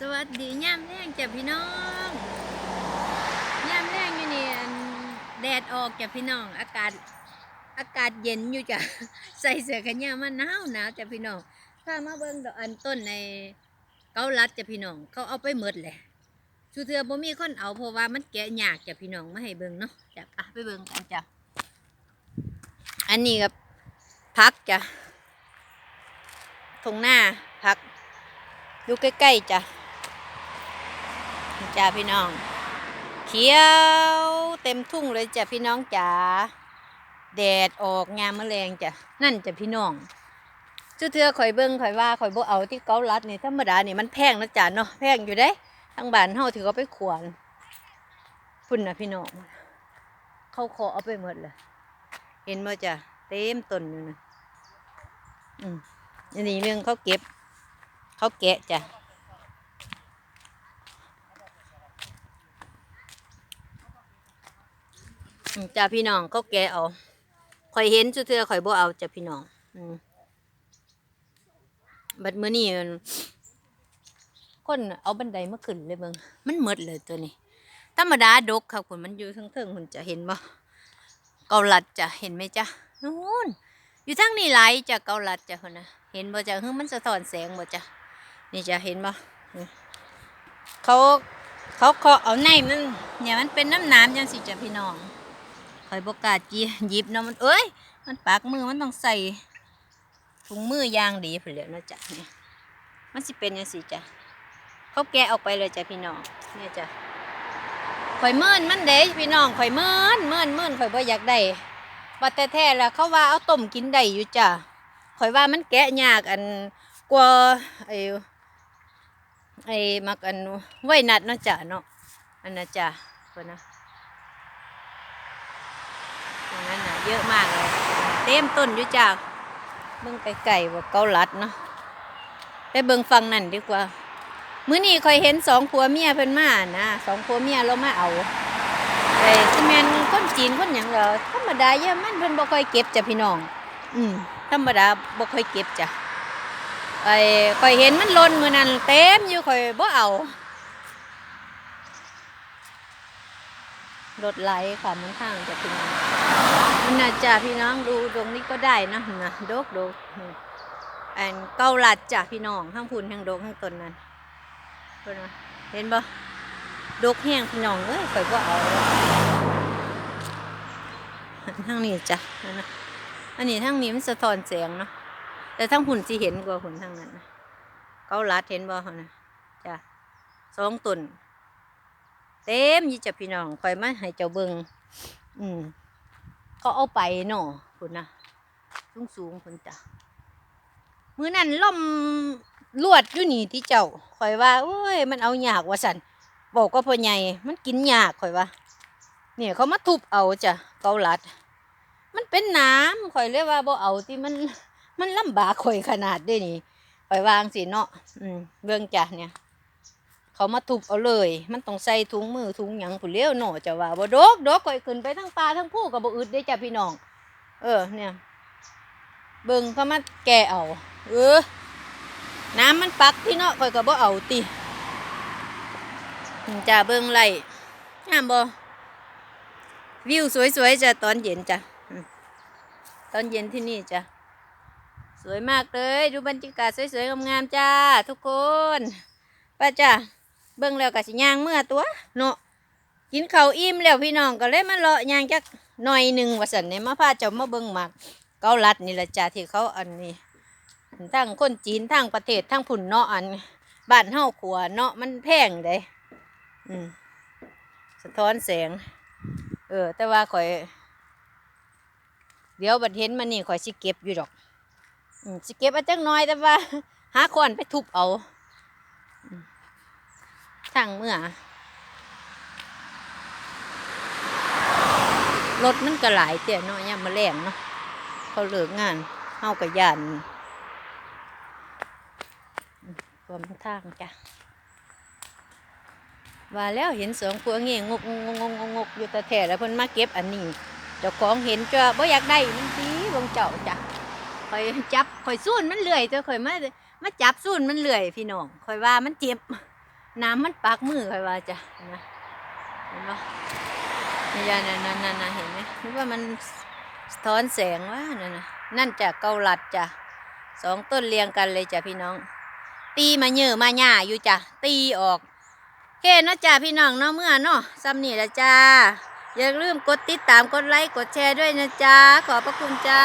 สวัสดีย่ามแรงจ้ะพี่น้องย่ามแรงอยู่นี่แดดออกจ้ะพี่น้อง อากาศอากาศเย็นอยู่จ้ะใส่เสื้อแขนยาวมาหนาวหนาวจ้ะพี่น้องพามาเบิ่งดอกอันต้นในเกาลัดจ้ะพี่น้อง เขาเอาไปหมดเลยชูเทือบ่มีคนเอาเพราะว่ามันแกะยากจ้ะพี่น้องมาให้เบิ่งเนาะจ้ะไปเบิ่งกันจ้ะอันนี้กับพักจ้ะตรงหน้าพักอยู่ใกล้ๆจ้ะ จ้าพี่น้อง เขียวเต็มทุ่งเลยจ้ะพี่น้องจ๋าแดดออกงามแมลงจ้ะนั่นจ้ะพี่น้องชื่อเทือข่อยเบิ้งข่อยว่าข่อยบ่เอาที่เกาลัดนี่ธรรมดานี่มันแพงนะจ้ะเนาะแพงอยู่เด้ทั้งบ้านเฮาถือเอาไปขวนพุ่นนะพี่น้องเขาขอเอาไปหมดเลยเห็นบ่จ้ะเต็มต้นอยู่นะอืมอันนี้เรื่องเขาเก็บ เขาแกะจ้ะอืม จ้าพี่น้องเขาแกเอาข่อยเห็นสุดเทือข่อยบ่เอาจ้ะพี่น้องอืมบัดมื้อนี้คนเอาบันไดมาขึ้นเลยเบิ่งมันหมดเลยตัวนี้ธรรมดาดกค่ะคุณมันอยู่ทั้งเทิงคุณจะเห็นบ่เกาลัดจ้ะเห็นไหมจ้ะนู่นอยู่ทั้งนี้หลจ้ะเกาลัดจ้ะคนนะเห็นบ่จ้ะเฮ้ยมันสะท้อนแสงบ่จ้ะนี่จะเห็นบ่เขาเขาเคาะเอาในมันเนี่ยมันเป็นน้ำน้ำจังสิจ้ะพี่น้อง อยบกล้าจีหยิบเนาะมันเอ้ย มันปากมือมันต้องใส่ถุงมือยางดีเพื่อแล้วเนาะจ้ะเนี่ยมันสิเป็นจังสิจ้ะเขาแกะออกไปเลยจ้ะพี่น้องเนี่ยจ้ะข่อยเมินมันเด้พี่น้องข่อยเมินเมินเมินข่อยบ่อยากได้ว่แต่แท้แล้วเขาว่าเอาต้มกินได้อยู่จ้ะข่อยว่ามันแกะยากอันกลัวไอ้ไอ้มักอันไว้นัดเนาะจ้ะเนาะอันนะจ้ะเพิ่นนะ ตรงนั้นนะเยอะมากเลยเต็มต้นอยู่จ้ะเบิ่งไกลๆว่าเกาลัดเนาะไปเบิ่งฟังนั่นดีกว่า มื้อนี้คอยเห็นสองผัวเมียเพิ่นมานะสองผัวเมียเรามาเอาไอ้ที่แมนคนจีนคนหยังเหรอธรรมดาเยอะมันเพิ่นบ่ค่อยเก็บจ้ะพี่น้อง อืมธรรมดาบ่ค่อยเก็บจ้ะไอ้ข่อยเห็นมันล่นมือนั้นเต็มอยู่ข่อยบ่เอา รถไหลค่ะมันข้างจะถึงมันน่าจะพี่น้องดูตรงนี้ก็ได้นะนะดกดกอันเกาลัดจ้ะพี่น้องทั้งพุ่นทั้งดกทั้งต้นนั้นเพิ่นว่าเห็นบ่ดกแห้งพี่น้องเอ้ยข่อยบ่เอาทั้งนี้จ้ะนะอันนี้ทั้งนี้มันสะท้อนแสงเนาะแต่ทั้งหุ่นสิเห็นกว่าหุ่นทั้งนั้นเขาลัดเห็นบ่เขานะจ้ะสองตุน เต็มยี่จะพี่น้องคอยมาให้เจ้าเบิงอืมเขาเอาไปเนาะคุณนะสูงสูงคุณจ้ะมือนั้นล่มลวดอยู่นี่ที่เจ้าคอยว่าโอ้ย มันเอายากว่าสันบอกว่าพ่อใหญ่มันกินยากคอยว่าเนี่ยเขามาทุบเอาจ้ะเกาลัด มันเป็นน้ำคอยเรียกว่าบ่เอาที่มันมันลำบากข่อยขนาดได้นี่ข่อยวางสิเนาะอืมเบื้องจ้ะเนี่ย เขามาทุบเอาเลย มันต้องใส่ถุงมือถุงหยังผู้เลี้ยวเนาะจะว่าบ่ดกดกข่อยขึ้นไปทั้งปลาทั้งผู้ก็บ่อึดได้จ้ะพี่น้อง เออ เนี่ย เบิ่งเขามาแก่เอา เออ น้ำมันปักที่เนาะข่อยก็บ่เอาติจ้ะเบิ่งไล่งามบ่วิวสวยๆจ้ะตอนเย็นจ้ะตอนเย็นที่นี่จ้ะสวยมากเลย ดูบรรยากาศสวยๆงามๆจ้า ทุกคน ไปจ้า บิ่งแล้วก็สิย่างเมื่อตัว เนาะกินเข้าอิ่มแล้วพี่น้องก็เลยมาเลาะย่างจักหน่อยหนึ่งว่าสันเนี่ยมาพาเจ้ามาเบิ่งหมากเกาลัดนี่ละจ้าที่เขาอันนี้ทั้งคนจีนทั้งประเทศทั้งผุ่นเนาะอันบ้านเฮาขัวเนาะมันแพงเลยอืมสะท้อนแสง เออ แต่ว่าข่อย เดี๋ยวบัดเห็นมันนี่ข่อยสิเก็บอยู่ดอกอืมสิเก็บอาจักหน้อยแต่ว่า หาคอนไปทุบเอา ทางเมื่อรถมันก็หลายเตี้ยเนาะยามมาแรงเนาะเขาเลิกงานเฮากับยานอืมควมทางจ้ะว่าแล้วเห็นสองพวกงี้งกงกงกงกงกอยู่แต่แท้แล้วเพิ่นมาเก็บอันนี้เจ้าของเห็นจ้ะบ่อยากได้มันดีวงเจ้าจ้ะข่อยจับข่อยสู้นมันเลื่อยแต่ข่อยมามาจับสู้นมันเลื่อยพี่น้องข่อยว่ามันเจ็บ น้ำมันปากมือใครว่าจ้ะเห็นไหมเห็นปะนี่ยานั่นนั่นนั่นเห็นไหมนึกว่ามันสะท้อนแสงว่านั่นน่ะนั่นจ้ะเกาลัดจ้ะสองต้นเรียงกันเลยจ้ะพี่น้อง ตีมาเยอะมาหย่าอยู่จ้ะตีออกโอเคเนาะจ้ะพี่น้องเนาะเมื่อเนาะซ้ำนี่ละจ้าอย่าลืมกดติดตามกดไลค์กดแชร์ด้วยนะจ้าขอบพระคุณจ้า